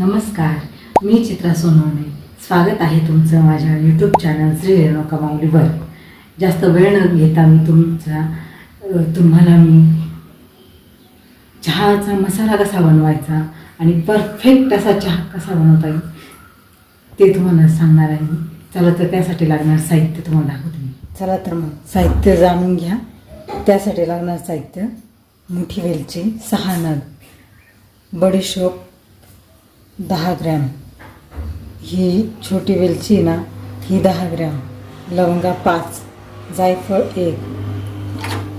नमस्कार मी चित्रा सोनवणे. स्वागत आहे तुमचं माझ्या यूट्यूब चॅनल श्री रेणुका माऊलीवर. जास्त वेळ न घेता मी तुमचा तुम्हाला मी चहाचा मसाला कसा बनवायचा आणि परफेक्ट असा चहा कसा बनवता येईल ते तुम्हाला सांगणार आहे मी. चला तर त्यासाठी लागणार साहित्य तुम्हाला दाखवते मी. चला तर मग साहित्य जाणून घ्या. त्यासाठी लागणार साहित्य मोठी वेलची सहा नग बडीशोप दहा ग्रॅम. ही छोटी वेलची ना ही दहा ग्रॅम. लवंगा पाच जायफळ एक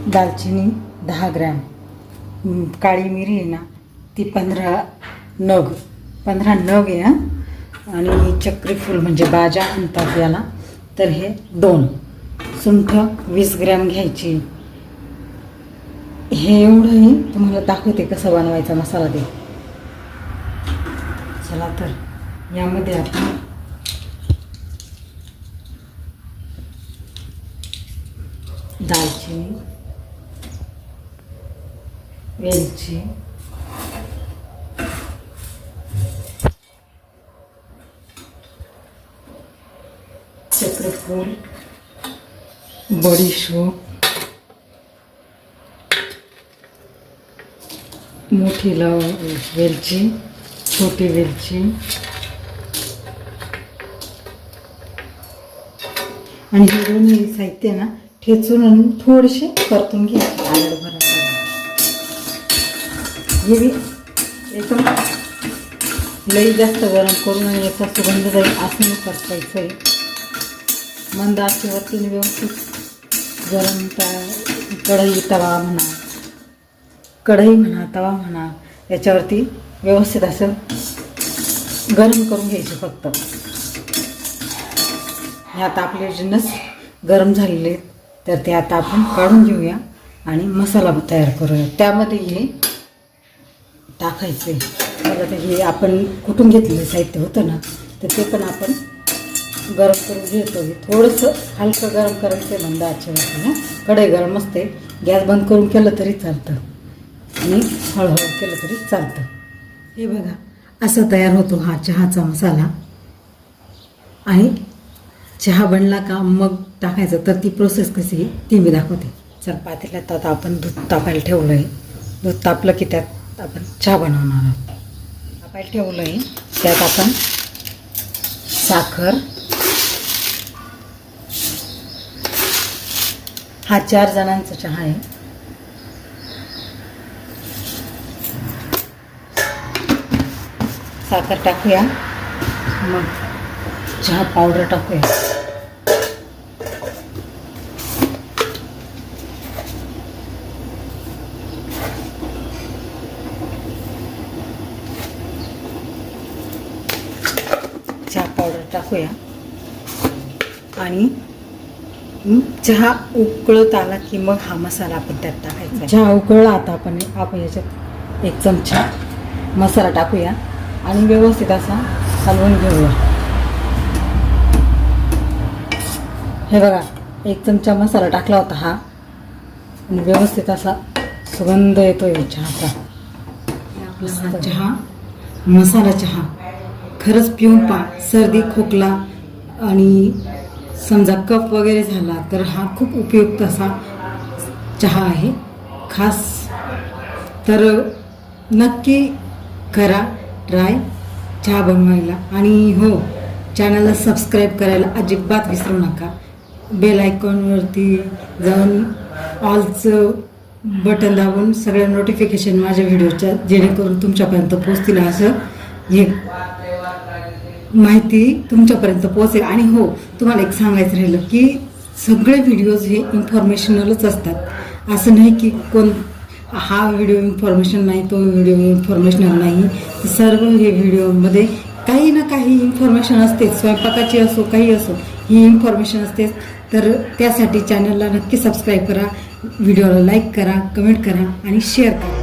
दालचिनी दहा ग्रॅम. काळी मिरी आहे ना ती पंधरा नग पंधरा नग आहे हां. आणि चक्रीफूल म्हणजे बाजा म्हणतात याला. तर हे दोन. सुंठ वीस ग्रॅम घ्यायची. हे एवढंही तुम्हाला दाखवते कसं बनवायचा मसाला ते. चला तर यामध्ये आपण दालचिनी वेलची चक्रफूल बडीशोप मोठी लव वेलची. छोटी वेलची. आणि हे दोन्ही साहित्य ना ठेचून आणि थोडेसे परतून घ्यायचे. आलड हे एकदम लई जास्त गरम करून आणि याचा सुगंध जाईल असं नाही परतायचं आहे मंद आशेवरती व्यवस्थित गरम ता कढई तवा म्हणा कढई म्हणा तवा म्हणा याच्यावरती व्यवस्थित असं गरम करून घ्यायचे फक्त. हे आता आपले जिन्नस गरम झालेले तर ते आता आपण काढून घेऊया आणि मसाला तयार करूया. त्यामध्ये हे टाकायचे. मला तर हे आपण कुठून घेतलेलं साहित्य होतं ना तर ते पण आपण गरम करून घेतो. थोडंसं हलकं गरम करायचं आहे मंद आचेवरती ना. कढई गरम असते. गॅस बंद करून केलं तरी चालतं. आणि हळूहळू केलं तरी चालतं. हे बघा असा तयार होतो हा चहाचा मसाला. आणि चहा बनला का मग टाकायचं तर ती प्रोसेस कशी आहे ती मी दाखवते. चल पातेल्यात आता आपण दूध तापायला ठेवलं आहे दूध तापलं की त्यात आपण चहा बनवणार आहोत. तापायला ठेवलं आहे त्यात आपण साखर. हा चार जणांचा चहा आहे. साखर टाकूया. मग चहा पावडर टाकूया. चहा पावडर टाकूया. आणि चहा उकळत आला की मग हा मसाला आपण त्यात टाकायचा चहा उकळला आता आपण आपण याच्यात एक चमचा मसाला टाकूया. आणि व्यवस्थित असा हलवून घेऊया. हे बघा एक चमचा मसाला टाकला होता हा. आणि व्यवस्थित असा सुगंध येतो या चहाचा. आपला चहा. मसाला चहा. खरंच पिऊन पा सर्दी खोकला आणि समजा कप वगैरे झाला तर हा खूप उपयुक्त असा चहा आहे. खास तर नक्की करा. ट्राय चहा बनवायला. आणि हो चॅनलला सबस्क्राईब करायला अजिबात विसरू नका. बेल आयकॉनवरती जाऊन ऑलचं बटन दाबून सगळ्या नोटिफिकेशन माझ्या व्हिडिओच्या जेणेकरून तुमच्यापर्यंत पोचतील असं हे माहिती तुमच्यापर्यंत पोहोचेल. आणि हो तुम्हाला एक सांगायचं राहिलं की सगळे व्हिडिओज हे इन्फॉर्मेशनलच असतात. असं नाही की कोण हा व्हिडिओ इन्फॉर्मेशन नाही तो व्हिडिओ इन्फॉर्मेशनल नाही. सर्व हे व्हिडिओमध्ये काही ना काही इन्फॉर्मेशन असतेच. स्वयंपाकाची असो काही असो ही इन्फॉर्मेशन असतेच. तर त्यासाठी चॅनलला नक्की सबस्क्राईब करा. व्हिडिओला लाईक करा कमेंट करा आणि शेअर करा.